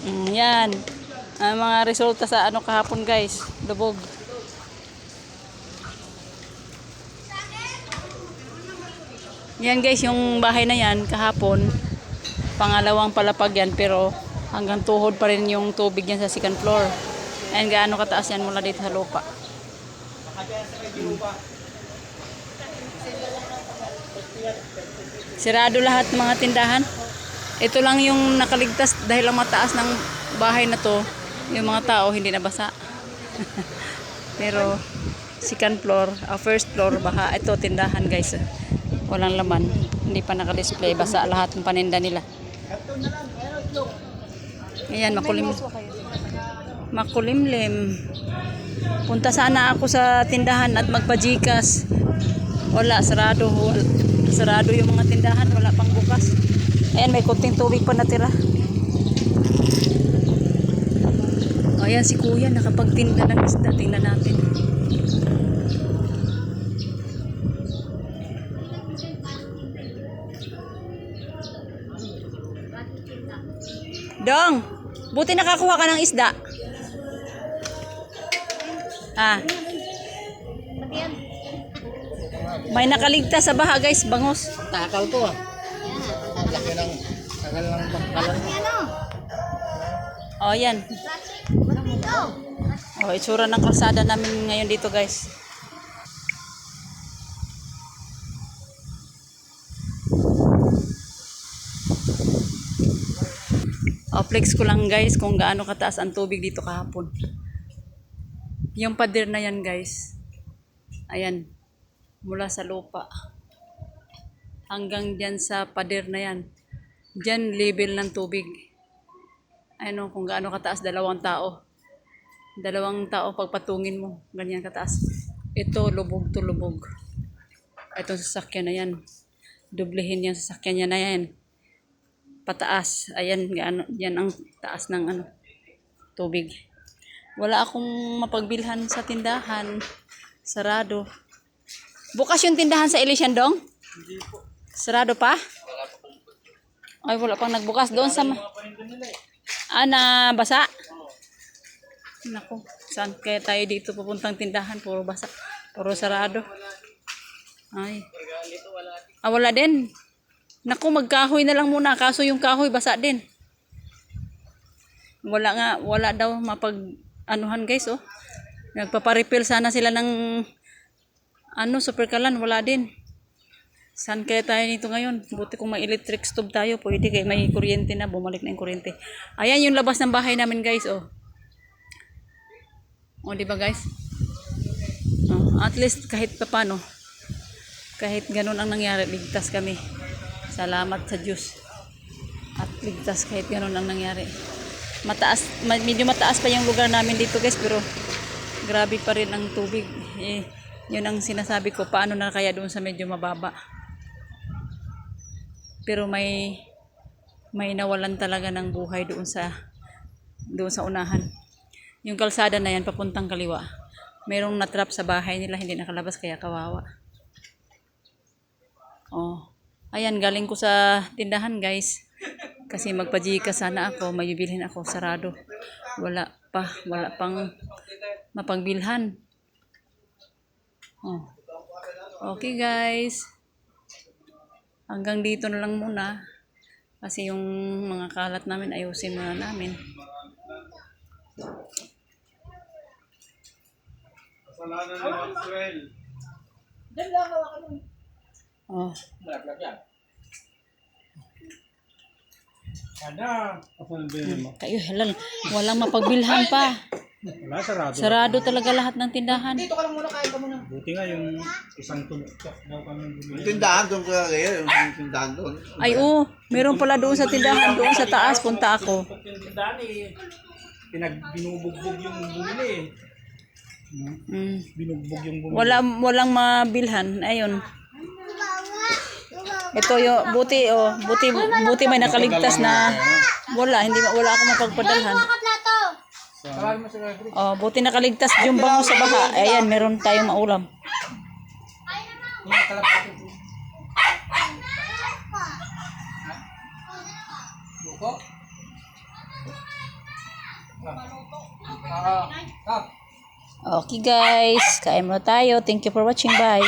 Mm, yan. Ang mga resulta sa ano kahapon guys. Lubog. Yan guys, yung bahay na yan kahapon. Pangalawang palapag yan pero hanggang tuhod pa rin yung tubig yan sa second floor. Ayan gaano kataas yan mula dito sa lupa. Sirado lahat mga tindahan. Ito lang yung nakaligtas dahil ang mataas ng bahay na to, yung mga tao hindi nabasa. Pero second floor, uh, first floor baka ito tindahan guys. Walang laman, hindi pa naka-display, basa lahat ng paninda nila. Ayan, makulim. Makulimlim. Punta sana ako sa tindahan at magpajikas. Wala, sarado. Wala, sarado yung mga tindahan, wala pang bukas. Ayan, may kunting tubig pa natira. Ayan, si kuya nakapagtinda ng isda. Tingnan natin. Dong, buti nakakuha ka ng isda. Ah. May nakaligtas sa baha guys, bangos. Takal ko ah. Laki ng tagal ng pagkalan. Oh, yan. Oh, itsura ng kalsada namin ngayon dito guys. Oh, flex ko lang guys kung gaano kataas ang tubig dito kahapon. Yung pader na yan guys. Ayan. Mula sa lupa. Hanggang dyan sa pader na yan. Dyan level ng tubig. Ano kung gaano kataas dalawang tao. Dalawang tao pagpatungin mo. Ganyan kataas. Ito lubog to lubog. Itong sasakyan na yan. Dublehin yung sasakyan niya na yan pataas. Ayan, gaano, yan ang taas ng ano, tubig. Wala akong mapagbilhan sa tindahan. Sarado. Bukas yung tindahan sa Elysian Dong? Sarado pa? Ay, wala pang nagbukas doon sa... Ah, na basa? Nako, saan kaya tayo dito pupuntang tindahan? Puro basa. Puro sarado. Ay. Ah, wala din. Naku, magkahoy na lang muna. Kaso yung kahoy, basa din. Wala nga, wala daw mapag, anuhan guys, oh. Nagpaparepel sana sila ng, ano, super kalan, wala din. Saan kaya tayo nito ngayon? Buti kung may electric stove tayo, pwede kaya may kuryente na, bumalik na yung kuryente. Ayan yung labas ng bahay namin guys, oh. O, di ba guys? Oh, at least kahit pa paano, kahit ganun ang nangyari, ligtas kami. Salamat sa Diyos. At ligtas kahit ganun ang nangyari. Mataas, ma- medyo mataas pa yung lugar namin dito guys, pero grabe pa rin ang tubig. Eh, yun ang sinasabi ko, paano na kaya doon sa medyo mababa. Pero may may nawalan talaga ng buhay doon sa doon sa unahan. Yung kalsada na yan papuntang kaliwa. Merong natrap sa bahay nila, hindi nakalabas kaya kawawa. Oh. Ayan, galing ko sa tindahan, guys. Kasi magpajika sana ako, may bibilhin ako, sarado. Wala pa, wala pang mapagbilhan. Oh. Okay, guys. Hanggang dito na lang muna. Kasi yung mga kalat namin, ayusin muna namin. Oh. Ada. Ako ang bilhin mo. Kayo. Walang mapagbilhan pa. Wala, sarado. Sarado talaga lahat ng tindahan. Buti nga yung isang tumuktok daw kami bumili. Yung tindahan doon ko kayo, yung tindahan doon. Ay, oo. Meron pala doon sa tindahan, doon sa taas. Punta ako. Yung tindahan eh, pinagbinubugbog yung bumili eh. Mm. Binugbog yung bumili. Wala, walang mabilhan. Ayun. Ito yung buti oh, buti buti may nakaligtas na wala, hindi wala ako mapagpadalhan. Oh, buti nakaligtas yung bango sa baha. Ayan, meron tayong maulam. Okay guys, kain muna tayo. Thank you for watching. Bye.